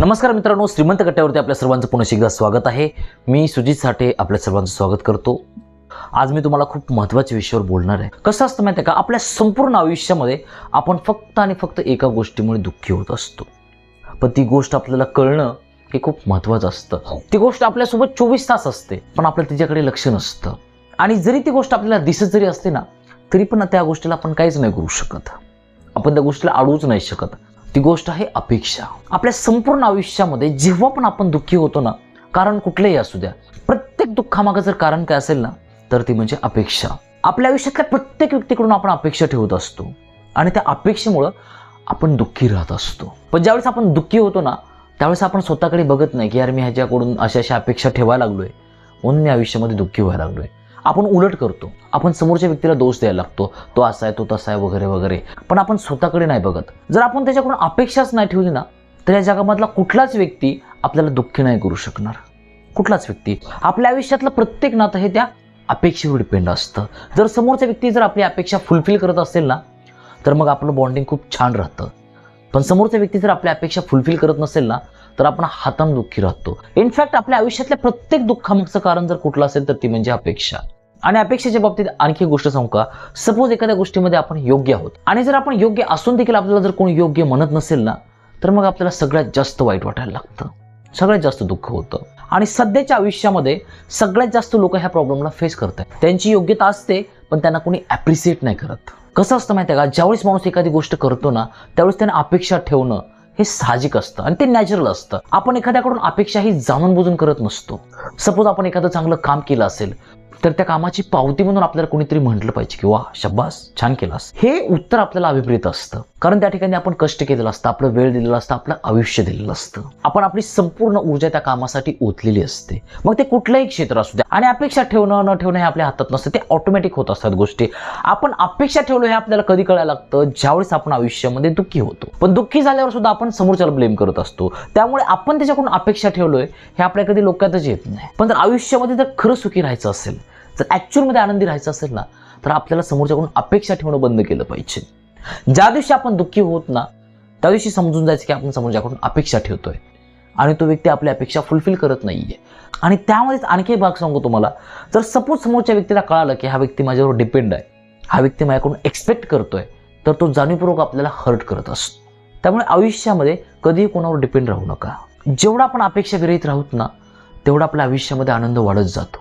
नमस्कार मित्रांनो श्रीमंत कट्ट्यावरती आपल्या सर्वांचं पुन्हा एकदा स्वागत आहे. मी सुजित साठे आपल्या सर्वांचं स्वागत करतो. आज मी तुम्हाला खूप महत्त्वाच्या विषयावर बोलणार आहे. कसं असतं माहिती आहे का? आपल्या संपूर्ण आयुष्यामध्ये आपण फक्त आणि फक्त एका गोष्टीमुळे दुःखी होत असतो. पण ती गोष्ट आपल्याला कळणं हे खूप महत्त्वाचं असतं. ती गोष्ट आपल्यासोबत चोवीस तास असते पण आपलं तिच्याकडे लक्ष नसतं. आणि जरी ती गोष्ट आपल्याला दिसत जरी असते ना तरी पण त्या गोष्टीला आपण काहीच नाही करू शकत. आपण त्या गोष्टीला अडवूच नाही शकत. ती गोष्ट आहे अपेक्षा. आपल्या संपूर्ण आयुष्यामध्ये जेव्हा पण आपण दुःखी होतो ना कारण कुठलंही असू द्या प्रत्येक दुःखामागं जर कारण काय असेल ना तर ती म्हणजे अपेक्षा. आपल्या आयुष्यातल्या प्रत्येक व्यक्तीकडून आपण अपेक्षा ठेवत असतो. आणि त्या अपेक्षेमुळं आपण दुःखी राहत असतो. पण ज्यावेळेस आपण दुःखी होतो ना त्यावेळेस आपण स्वतःकडे बघत नाही की यार मी ह्याच्याकडून अशा अशा अपेक्षा ठेवायला लागलोय. म्हणून मी आयुष्यामध्ये दुःखी व्हायला लागलो आहे आपण उलट करतो. आपण समोरच्या व्यक्तीला दोष द्यायला लागतो. तो असा आहे तो तसा आहे वगैरे वगैरे. पण आपण स्वतःकडे नाही बघत. जर आपण त्याच्याकडून अपेक्षाच नाही ठेवली ना तर या जगामधला कुठलाच व्यक्ती आपल्याला दुःखी नाही करू शकणार. कुठलाच व्यक्ती. आपल्या आयुष्यातलं प्रत्येक नातं हे त्या अपेक्षेवर डिपेंड असतं. जर समोरचा व्यक्ती जर आपली अपेक्षा फुलफिल करत असेल ना तर मग आपलं बॉन्डिंग खूप छान राहतं. पण समोरचा व्यक्ती जर आपल्या अपेक्षा फुलफिल करत नसेल ना तर आपण हातान दुःखी राहतो इनफॅक्ट आपल्या आयुष्यातल्या प्रत्येक दुःखामागचं कारण जर कुठलं असेल तर ती म्हणजे अपेक्षा. आणि अपेक्षेच्या बाबतीत आणखी गोष्ट सांगू का? सपोज एखाद्या गोष्टीमध्ये आपण योग्य आहोत. आणि जर आपण योग्य असून देखील आपल्याला जर कोणी योग्य म्हणत नसेल ना तर मग आपल्याला सगळ्यात जास्त वाईट वाटायला लागतं. सगळ्यात जास्त दुःख होतं. आणि सध्याच्या आयुष्यामध्ये सगळ्यात जास्त लोक ह्या प्रॉब्लेमला फेस करतात त्यांची योग्यता असते पण त्यांना कोणी ॲप्रिसिएट नाही करत. कसं असतं माहिती आहे का? ज्यावेळेस माणूस एखादी गोष्ट करतो ना त्यावेळेस त्यांना अपेक्षा ठेवणं हे साहजिक असतं आणि ते नॅचरल असतं. आपण एखाद्याकडून अपेक्षा ही जाणून बुजून करत नसतो. सपोज आपण एखादं चांगलं काम केलं असेल तर त्या कामाची पावती म्हणून आपल्याला कोणीतरी म्हटलं पाहिजे की वा शब्बास छान केलास. हे उत्तर आपल्याला अभिप्रेत असतं. कारण त्या ठिकाणी आपण कष्ट केलेलं असतं आपलं वेळ दिलेला असतं आपलं आयुष्य दिलेलं असतं. आपण आपली संपूर्ण ऊर्जा त्या कामासाठी ओतलेली असते. मग ते कुठलंही क्षेत्र असू द्या. आणि अपेक्षा ठेवणं न ठेवणं हे आपल्या हातात नसतं. ते ऑटोमॅटिक होत असतात गोष्टी. आपण अपेक्षा ठेवलं हे आपल्याला कधी कळायला लागतं? ज्यावेळेस आपण आयुष्यामध्ये दुःखी होतो. पण दुःखी झाल्यावर सुद्धा आपण समोरच्याला ब्लेम करत असतो. त्यामुळे आपण त्याच्याकडून अपेक्षा ठेवलोय हे आपल्या कधी लोकातच येत नाही. पण जर आयुष्यामध्ये जर खरं सुखी राहायचं असेल जर ॲक्च्युअलमध्ये आनंदी राहायचं असेल ना तर आपल्याला समोरच्याकडून अपेक्षा ठेवणं बंद केलं पाहिजे. ज्या दिवशी आपण दुःखी होत ना त्या दिवशी समजून जायचं की आपण समोरच्याकडून अपेक्षा ठेवतोय. आणि तो व्यक्ती आपली अपेक्षा फुलफिल करत नाहीये. आणि त्यामध्येच आणखी एक भाग सांगू तुम्हाला. जर सपोज समोरच्या व्यक्तीला कळालं की हा व्यक्ती माझ्यावर डिपेंड आहे हा व्यक्ती माझ्याकडून एक्सपेक्ट करतोय तर तो जाणीवपूर्वक आपल्याला हर्ट करत असतो. त्यामुळे आयुष्यामध्ये कधीही कोणावर डिपेंड राहू नका. जेवढा आपण अपेक्षा विरहित राहूत ना तेवढा आपल्या आयुष्यामध्ये आनंद वाढत जातो.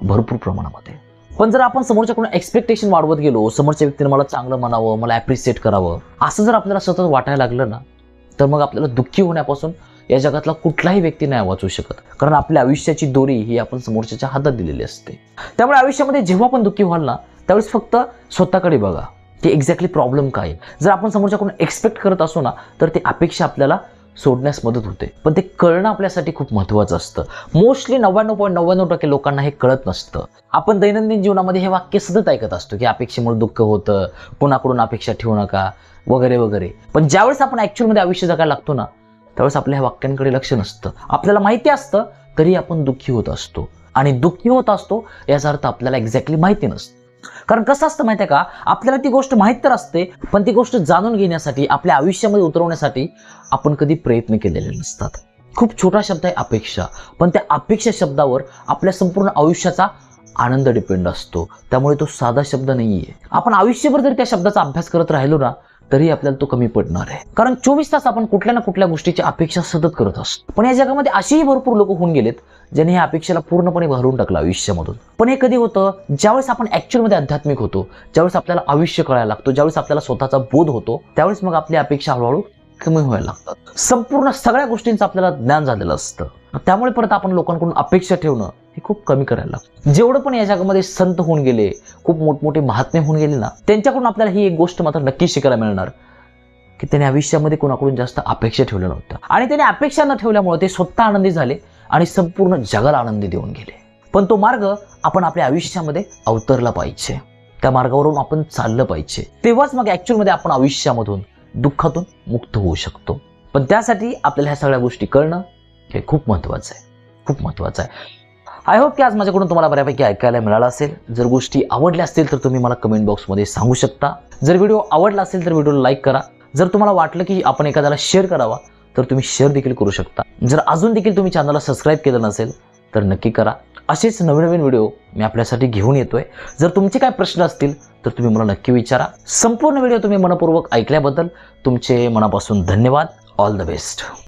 भरपूर प्रमाणामध्ये. पण जर आपण समोरच्याकडून एक्सपेक्टेशन वाढवत गेलो समोरच्या व्यक्तीने मला चांगलं म्हणावं मला ॲप्रिशिएट करावं असं जर आपल्याला सतत वाटायला लागलं ना तर मग आपल्याला दुःखी होण्यापासून या जगातला कुठलाही व्यक्ती नाही वाचू शकत. कारण आपल्या आयुष्याची दोरी ही आपण समोरच्याच्या हातात दिलेली असते. त्यामुळे आयुष्यामध्ये जेव्हा पण दुःखी व्हाल ना त्यावेळेस फक्त स्वतःकडे बघा की एक्झॅक्टली प्रॉब्लेम काय आहे. जर आपण समोरच्याकडून एक्सपेक्ट करत असू ना तर ती अपेक्षा आपल्याला सोडण्यास मदत होते. पण ते कळणं आपल्यासाठी खूप महत्त्वाचं असतं. मोस्टली नव्याण्णव पॉईंट नव्याण्णव टक्के लोकांना हे कळत नसतं. आपण दैनंदिन जीवनामध्ये हे वाक्य सतत ऐकत असतो की अपेक्षेमुळे दुःख होतं कोणाकडून अपेक्षा ठेवू नका वगैरे वगैरे. पण ज्यावेळेस आपण ॲक्च्युअलमध्ये आयुष्य जगायला लागतो ना त्यावेळेस आपल्या ह्या वाक्यांकडे लक्ष नसतं. आपल्याला माहिती असतं तरी आपण दुःखी होत असतो. आणि दुःखी होत असतो याचा अर्थ आपल्याला एक्झॅक्टली माहिती नसतं. कारण कसं असतं माहिती आहे का? आपल्याला ती गोष्ट माहीत तर असते पण ती गोष्ट जाणून घेण्यासाठी आपल्या आयुष्यामध्ये उतरवण्यासाठी आपण कधी प्रयत्न केलेले नसतात. खूप छोटा शब्द आहे अपेक्षा पण त्या अपेक्षा शब्दावर आपल्या संपूर्ण आयुष्याचा आनंद डिपेंड असतो. त्यामुळे तो साधा शब्द नाही आहे आपण आयुष्यभर जर त्या शब्दाचा अभ्यास करत राहिलो ना तरी आपल्याला तो कमी पडणार आहे. कारण चोवीस तास आपण कुठल्या ना कुठल्या गोष्टीची अपेक्षा सतत करत असतो. पण या जगामध्ये असेही भरपूर लोक होऊन गेलेत ज्यांनी ह्या अपेक्षेला पूर्णपणे भरून टाकलं आयुष्यामधून. पण हे कधी होतं? ज्यावेळेस आपण ॲक्च्युअलमध्ये आध्यात्मिक होतो ज्यावेळेस आपल्याला आयुष्य कळायला लागतो ज्यावेळेस आपल्याला स्वतःचा बोध होतो त्यावेळेस मग आपली अपेक्षा हळूहळू कमी व्हायला लागतात. संपूर्ण सगळ्या गोष्टींचं आपल्याला ज्ञान झालेलं असतं. त्यामुळे परत आपण लोकांकडून अपेक्षा ठेवणं हे खूप कमी करायला लागतं. जेवढं पण या जगामध्ये संत होऊन गेले खूप मोठमोठे महात्मे होऊन गेले ना त्यांच्याकडून आपल्याला ही एक गोष्ट मात्र नक्की शिकायला मिळणार की त्याने आयुष्यामध्ये कोणाकडून जास्त अपेक्षा ठेवल्या नव्हत्या. आणि त्याने अपेक्षा न ठेवल्यामुळे ते स्वतः आनंदी झाले आणि संपूर्ण जगाला आनंदी देऊन गेले. पण तो मार्ग आपण आपल्या आयुष्यामध्ये अवतरला पाहिजे. त्या मार्गावरून आपण चाललं पाहिजे. तेव्हाच मग ॲक्च्युअलमध्ये आपण आयुष्यामधून दुःखातून मुक्त होऊ शकतो. पण त्यासाठी आपल्याला ह्या सगळ्या गोष्टी कळणं हे खूप महत्त्वाचं आहे. खूप महत्त्वाचं आहे. आय होप की आज माझ्याकडून तुम्हाला बऱ्यापैकी ऐकायला मिळालं असेल. जर गोष्टी आवडल्या असतील तर तुम्ही मला कमेंट बॉक्समध्ये सांगू शकता. जर व्हिडिओ आवडला असेल तर व्हिडिओला लाईक करा. जर तुम्हाला वाटलं की आपण एखाद्याला शेअर करावा तर तुम्ही शेअर देखील करू शकता. जर अजून देखील तुम्ही चॅनलला सबस्क्राईब केलं नसेल तर नक्की करा. असेच नवीन नवीन व्हिडिओ मी आपल्यासाठी घेऊन येतोय. जर तुमचे काय प्रश्न असतील तर तुम्ही मला नक्की विचारा. संपूर्ण व्हिडिओ तुम्ही मनपूर्वक ऐकल्याबद्दल तुमचे मनापासून धन्यवाद. All the best